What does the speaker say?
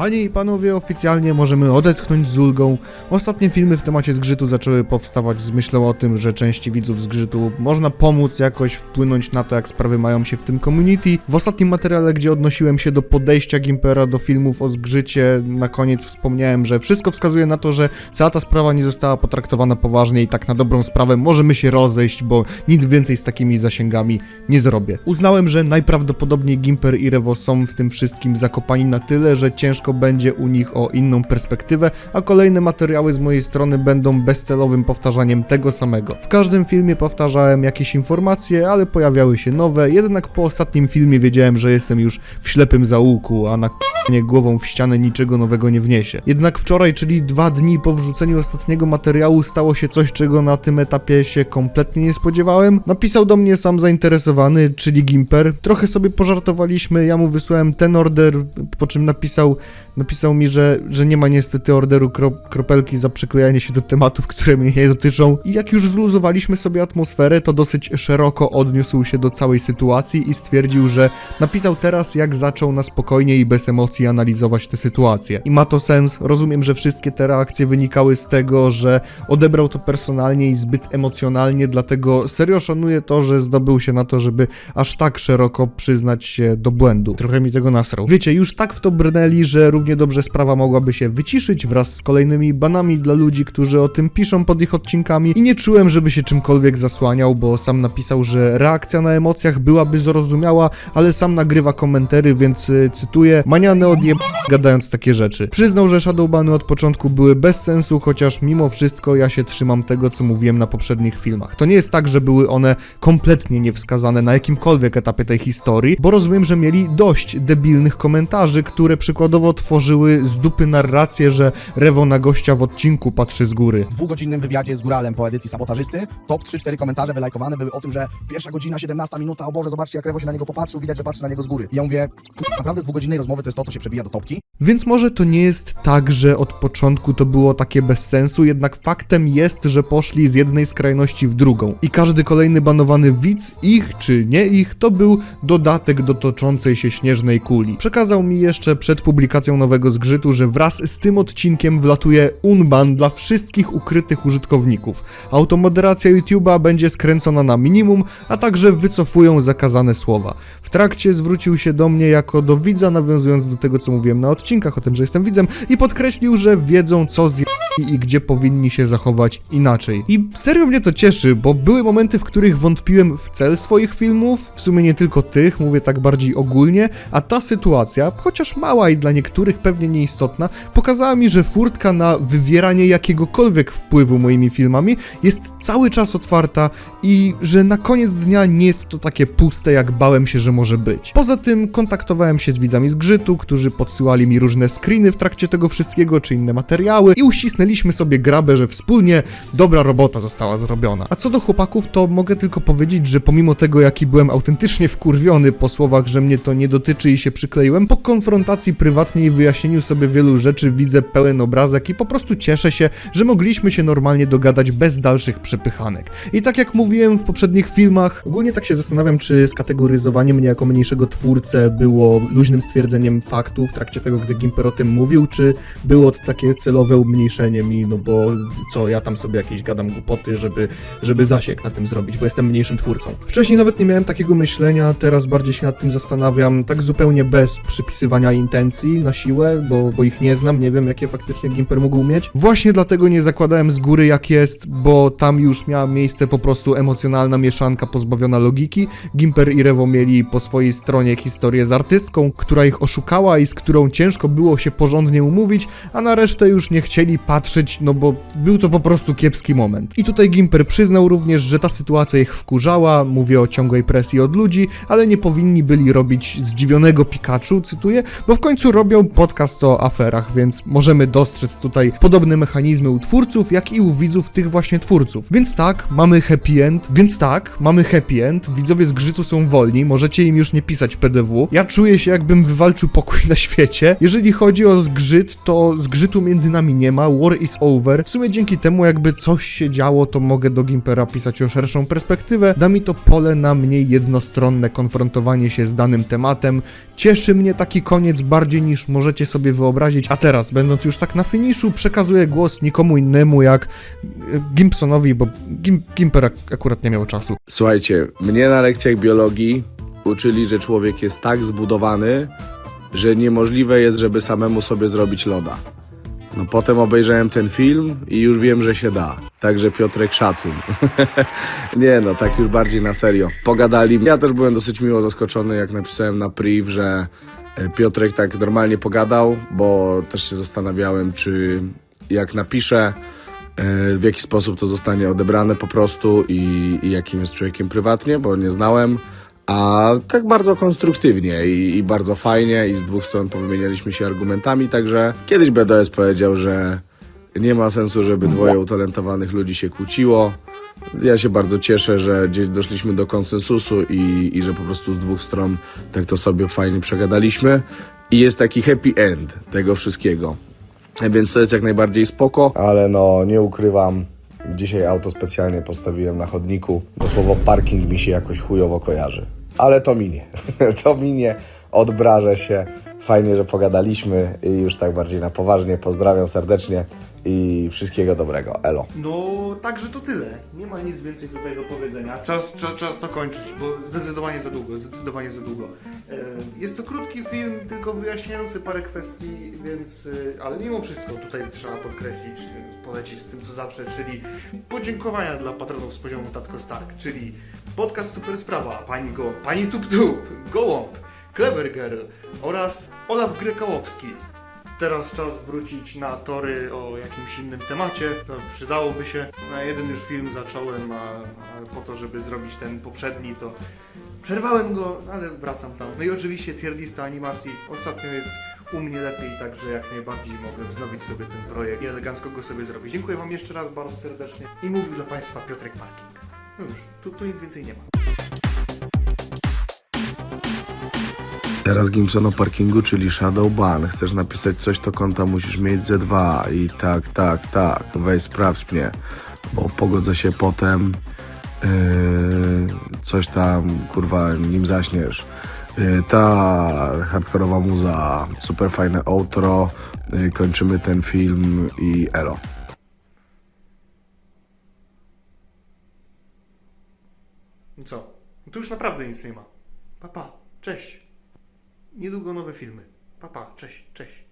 Panie i panowie, oficjalnie możemy odetchnąć z ulgą. Ostatnie filmy w temacie zgrzytu zaczęły powstawać z myślą o tym, że części widzów zgrzytu można pomóc jakoś wpłynąć na to, jak sprawy mają się w tym community. W ostatnim materiale, gdzie odnosiłem się do podejścia Gimpera do filmów o zgrzycie, na koniec wspomniałem, że wszystko wskazuje na to, że cała ta sprawa nie została potraktowana poważnie i tak na dobrą sprawę możemy się rozejść, bo nic więcej z takimi zasięgami nie zrobię. Uznałem, że najprawdopodobniej Gimper i Revo są w tym wszystkim zakopani na tyle, że ciężko będzie u nich o inną perspektywę, a kolejne materiały z mojej strony będą bezcelowym powtarzaniem tego samego. W każdym filmie powtarzałem jakieś informacje, ale pojawiały się nowe, jednak po ostatnim filmie wiedziałem, że jestem już w ślepym zaułku, a na głową w ścianę niczego nowego nie wniesie. Jednak wczoraj, czyli dwa dni po wrzuceniu ostatniego materiału, stało się coś, czego na tym etapie się kompletnie nie spodziewałem. Napisał do mnie sam zainteresowany, czyli Gimper. Trochę sobie pożartowaliśmy, ja mu wysłałem ten order, po czym napisał, napisał mi, że, że nie ma niestety orderu kro, kropelki za przyklejanie się do tematów, które mnie nie dotyczą. I jak już zluzowaliśmy sobie atmosferę, to dosyć szeroko odniósł się do całej sytuacji i stwierdził, że napisał teraz, jak zaczął na spokojnie i bez emocji analizować tę sytuację. I ma to sens, rozumiem, że wszystkie te reakcje wynikały z tego, że odebrał to personalnie i zbyt emocjonalnie, dlatego serio szanuję to, że zdobył się na to, żeby aż tak szeroko przyznać się do błędu. Trochę mi tego nasrał. Wiecie, już tak w to brnęli, że równie dobrze sprawa mogłaby się wyciszyć wraz z kolejnymi banami dla ludzi, którzy o tym piszą pod ich odcinkami i nie czułem, żeby się czymkolwiek zasłaniał, bo sam napisał, że reakcja na emocjach byłaby zrozumiała, ale sam nagrywa komentary, więc y, cytuję, maniany gadając takie rzeczy. Przyznał, że Shadowbany od początku były bez sensu, chociaż mimo wszystko ja się trzymam tego, co mówiłem na poprzednich filmach. To nie jest tak, że były one kompletnie niewskazane na jakimkolwiek etapie tej historii, bo rozumiem, że mieli dość debilnych komentarzy, które przykładowo tworzyły z dupy narrację, że Rewo na gościa w odcinku patrzy z góry. W dwugodzinnym wywiadzie z Góralem po edycji Sabotażysty top 3-4 komentarze wylajkowane były o tym, że pierwsza godzina, 17 minuta, o Boże, zobaczcie jak Rewo się na niego popatrzył, widać, że patrzy na niego z góry. I ja mówię, "Kur- naprawdę z dwugodzinnej rozmowy to jest to, co się przebija do topki? Więc może to nie jest tak, że od początku to było takie bez sensu, jednak faktem jest, że poszli z jednej skrajności w drugą. I każdy kolejny banowany widz, ich czy nie ich, to był dodatek do toczącej się śnieżnej kuli. Przekazał mi jeszcze przed publikacją nowego zgrzytu, że wraz z tym odcinkiem wlatuje unban dla wszystkich ukrytych użytkowników. Automoderacja YouTube'a będzie skręcona na minimum, a także wycofują zakazane słowa. W trakcie zwrócił się do mnie jako do widza, nawiązując do tego, co mówiłem na odcinkach o tym, że jestem widzem i podkreślił, że wiedzą co z i gdzie powinni się zachować inaczej. I serio mnie to cieszy, bo były momenty, w których wątpiłem w cel swoich filmów, w sumie nie tylko tych, mówię tak bardziej ogólnie, a ta sytuacja, chociaż mała i dla niektórych pewnie nieistotna, pokazała mi, że furtka na wywieranie jakiegokolwiek wpływu moimi filmami jest cały czas otwarta i że na koniec dnia nie jest to takie puste, jak bałem się, że może być. Poza tym kontaktowałem się z widzami z Grzytu, którzy podsyłali mi różne screeny w trakcie tego wszystkiego, czy inne materiały i uścisnęliśmy sobie grabę, że wspólnie dobra robota została zrobiona. A co do chłopaków, to mogę tylko powiedzieć, że pomimo tego, jaki byłem autentycznie wkurwiony po słowach, że mnie to nie dotyczy i się przykleiłem, po konfrontacji prywatnej i wyjaśnieniu sobie wielu rzeczy widzę pełen obrazek i po prostu cieszę się, że mogliśmy się normalnie dogadać bez dalszych przepychanek. I tak jak mówiłem w poprzednich filmach, ogólnie tak się zastanawiam, czy skategoryzowanie mnie jako mniejszego twórcę było luźnym stwierdzeniem faktu w trakcie tego, gdy Gimper o tym mówił, czy było to takie celowe umniejszenie mi, no bo co, ja tam sobie jakieś gadam głupoty, żeby, żeby zasięg na tym zrobić, bo jestem mniejszym twórcą. Wcześniej nawet nie miałem takiego myślenia, teraz bardziej się nad tym zastanawiam, tak zupełnie bez przypisywania intencji na siłę, bo, bo ich nie znam, nie wiem jakie faktycznie Gimper mógł mieć. Właśnie dlatego nie zakładałem z góry jak jest, bo tam już miała miejsce po prostu emocjonalna mieszanka pozbawiona logiki. Gimper i Rewo mieli po swojej stronie historię z artystką, która ich oszukała i z którą ciężko było się porządnie umówić, a na resztę już nie chcieli patrzeć, no bo był to po prostu kiepski moment. I tutaj Gimper przyznał również, że ta sytuacja ich wkurzała, mówię o ciągłej presji od ludzi, ale nie powinni byli robić zdziwionego Pikachu, cytuję, bo w końcu robią podcast o aferach, więc możemy dostrzec tutaj podobne mechanizmy u twórców, jak i u widzów tych właśnie twórców. Więc tak, mamy happy end, więc tak, mamy happy end, widzowie z grzytu są wolni, możecie im już nie pisać PDW. Ja czuję się jakbym wywalczył pokój na świecie, Jeżeli chodzi o zgrzyt, to zgrzytu między nami nie ma, war is over. W sumie dzięki temu jakby coś się działo, to mogę do Gimpera pisać o szerszą perspektywę. Da mi to pole na mniej jednostronne konfrontowanie się z danym tematem. Cieszy mnie taki koniec bardziej niż możecie sobie wyobrazić. A teraz, będąc już tak na finiszu, przekazuję głos nikomu innemu jak e, Gimpsonowi, bo Gim Gimper ak akurat nie miał czasu. Słuchajcie, mnie na lekcjach biologii uczyli, że człowiek jest tak zbudowany, że niemożliwe jest, żeby samemu sobie zrobić loda. No potem obejrzałem ten film i już wiem, że się da. Także Piotrek szacun. Nie no, tak już bardziej na serio. Pogadali. Ja też byłem dosyć miło zaskoczony, jak napisałem na priv, że e, Piotrek tak normalnie pogadał, bo też się zastanawiałem, czy jak napiszę, e, w jaki sposób to zostanie odebrane po prostu i, i jakim jest człowiekiem prywatnie, bo nie znałem. A tak bardzo konstruktywnie i, i bardzo fajnie i z dwóch stron powymienialiśmy się argumentami, także kiedyś BDS powiedział, że nie ma sensu, żeby dwoje utalentowanych ludzi się kłóciło. Ja się bardzo cieszę, że gdzieś doszliśmy do konsensusu i, i że po prostu z dwóch stron tak to sobie fajnie przegadaliśmy. I jest taki happy end tego wszystkiego. Więc to jest jak najbardziej spoko. Ale no, nie ukrywam, dzisiaj auto specjalnie postawiłem na chodniku, bo słowo parking mi się jakoś chujowo kojarzy. Ale to minie. to minie, odbrażę się. Fajnie, że pogadaliśmy i już tak bardziej na poważnie. Pozdrawiam serdecznie i wszystkiego dobrego. Elo. No, także to tyle. Nie ma nic więcej tutaj do powiedzenia. Czas, czas, czas to kończyć, bo zdecydowanie za długo, zdecydowanie za długo. E, Jest to krótki film, tylko wyjaśniający parę kwestii, więc, e, ale mimo wszystko tutaj trzeba podkreślić, e, polecić z tym co zawsze, czyli podziękowania dla patronów z poziomu Tatko Stark, czyli podcast Super Sprawa, Pani Go, Pani Tup Tup, Gołąb, Clever Girl oraz Olaf Grykałowski. Teraz czas wrócić na tory o jakimś innym temacie. To przydałoby się. Na jeden już film zacząłem, a, a po to, żeby zrobić ten poprzedni, to przerwałem go, ale wracam tam. No i oczywiście tier animacji. Ostatnio jest u mnie lepiej, także jak najbardziej mogę wznowić sobie ten projekt i elegancko go sobie zrobić. Dziękuję Wam jeszcze raz bardzo serdecznie i mówił dla Państwa Piotrek Parking. No już, tu, tu nic więcej nie ma. Teraz Gimson o parkingu, czyli Shadow Ban. Chcesz napisać coś, to konta musisz mieć Z2 i tak, tak, tak, weź sprawdź mnie, bo pogodzę się potem, yy, coś tam, kurwa, nim zaśniesz. Yy, ta hardkorowa muza, super fajne outro, yy, kończymy ten film i elo. No co? No tu już naprawdę nic nie ma. Papa, pa. cześć. Niedługo nowe filmy. Papa, pa. cześć, cześć.